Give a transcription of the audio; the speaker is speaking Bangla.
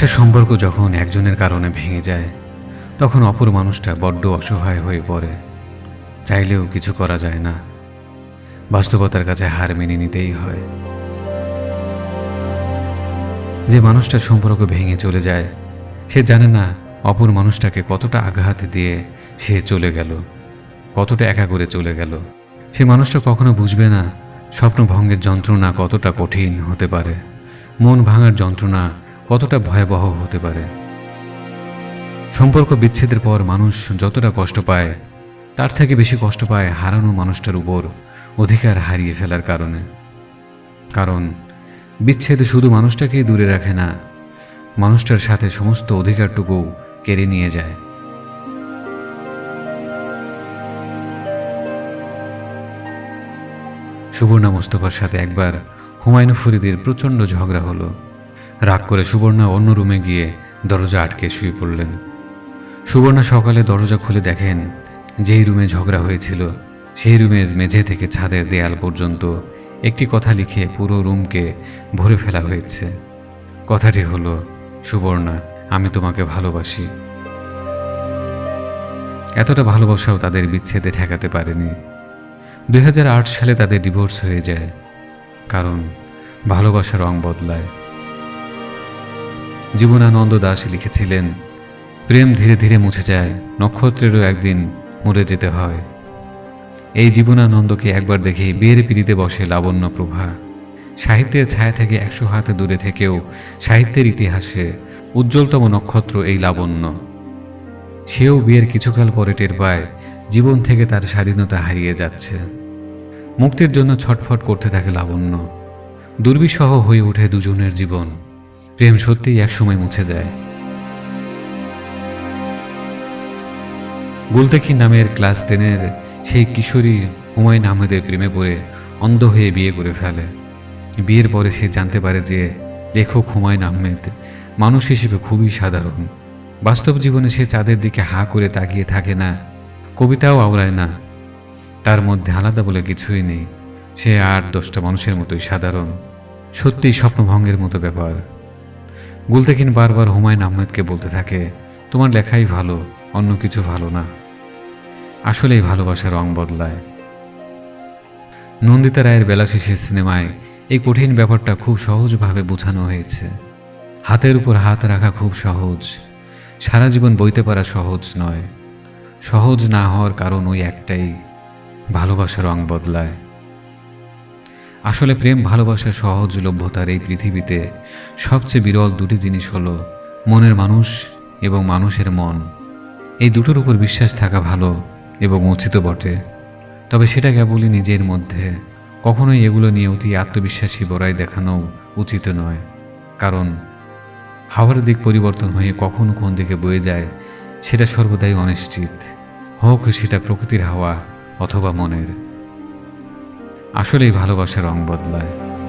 একটা সম্পর্ক যখন একজনের কারণে ভেঙে যায়, তখন অপর মানুষটা বড্ড অসহায় হয়ে পড়ে। চাইলেও কিছু করা যায় না। বাস্তবতার কাছে হার মেনে নিতেই হয়। যে মানুষটা সম্পর্ক ভেঙে চলে যায়, সে জানে না অপর মানুষটাকে কতটা আঘাত দিয়ে সে চলে গেল, কতটা একা করে চলে গেল। সে মানুষটা কখনো বুঝবে না স্বপ্নভঙ্গের যন্ত্রণা কতটা কঠিন হতে পারে। মন ভাঙার যন্ত্রণা কতটা ভয়াবহ হতে পারে? সম্পর্ক বিচ্ছেদের পর মানুষ যতটা কষ্ট পায়, তার থেকে বেশি কষ্ট পায় হারানো মানুষটার উপর অধিকার হারিয়ে ফেলার কারণে। কারণ, বিচ্ছেদ শুধু মানুষটাকেই দূরে রাখে না, মানুষটার সাথে সমস্ত অধিকারটুকু কেড়ে নিয়ে যায়। সুবর্ণা মোস্তফার সাথে একবার হুমায়ুন ফরিদের প্রচণ্ড ঝগড়া হলো। রাগ করে সুবর্ণা অন্য রুমে গিয়ে দরজা আটকে শুয়ে পড়লেন। সুবর্ণা সকালে দরজা খুলে দেখেন যেই রুমে ঝগড়া হয়েছিল, সেই রুমের মেঝে থেকে ছাদের দেয়াল পর্যন্ত একটি কথা লিখে পুরো রুমকে ভরে ফেলা হয়েছে। কথাটি হলো, সুবর্ণা, আমি তোমাকে ভালোবাসি। এতটা ভালোবাসাও তাদের বিচ্ছেদে ঠেকাতে পারেনি। দু হাজার আট সালে তাদের ডিভোর্স হয়ে যায়, কারণ ভালোবাসা রং বদলায়। জীবনানন্দ দাস লিখেছিলেন, প্রেম ধীরে ধীরে মুছে যায়, নক্ষত্রেরও একদিন মরে যেতে হয়। এই জীবনানন্দকে একবার দেখে বিয়ের পিড়িতে বসে লাবণ্য প্রভা। সাহিত্যের ছায়া থেকে একশো হাতে দূরে থেকেও সাহিত্যের ইতিহাসে উজ্জ্বলতম নক্ষত্র এই লাবণ্য। সেও বিয়ের কিছুকাল পরে টের পায়, জীবন থেকে তার স্বাধীনতা হারিয়ে যাচ্ছে। মুক্তির জন্য ছটফট করতে থাকে লাবণ্য। দুর্বিষহ হয়ে ওঠে দুজনের জীবন। প্রেম সত্যিই একসময় মুছে যায়। গুলতেকি নামের ক্লাস টেনের সেই কিশোরী হুমায়ুন আহমেদের প্রেমে পড়ে অন্ধ হয়ে বিয়ে করে ফেলে। বিয়ের পরে সে জানতে পারে যে লেখক হুমায়ুন আহমেদ মানুষ হিসেবে খুবই সাধারণ। বাস্তব জীবনে সে চাঁদের দিকে হা করে তাকিয়ে থাকে না, কবিতাও আওড়ায় না। তার মধ্যে আলাদা বলে কিছুই নেই। সে আট দশটা মানুষের মতোই সাধারণ। সত্যিই স্বপ্নভঙ্গের মতো ব্যাপার। গুলতেকিন বারবার হুমায়ুন আহমেদকে বলতে থাকে, তোমার লেখাই ভালো, অন্য কিছু ভালো না। আসলেই ভালোবাসা রং বদলায়। নন্দিতা রায়ের বেলা শেষের সিনেমায় এই কঠিন ব্যাপারটা খুব সহজভাবে বোঝানো হয়েছে। হাতের উপর হাত রাখা খুব সহজ। সারা জীবন বইতে পারা সহজ নয়। সহজ না হওয়ার কারণ ওই একটাই, ভালোবাসা রং বদলায়। আসলে প্রেম ভালোবাসা সহজলভ্যতার এই পৃথিবীতে সবচেয়ে বিরল দুটি জিনিস হলো মনের মানুষ এবং মানুষের মন। এই দুটোর উপর বিশ্বাস থাকা ভালো এবং উচিত বটে। তবে সেটা কেবলই নিজের মধ্যে। কখনোই এগুলো নিয়ে অতি আত্মবিশ্বাসী বড়াই দেখানো উচিত নয়। কারণ হাওয়ার দিক পরিবর্তন হয়ে কখন কোন দিকে বয়ে যায়, সেটা সর্বদাই অনিশ্চিত। হোক সেটা প্রকৃতির হাওয়া অথবা মনের। আসলেই ভালোবাসা রং বদলায়।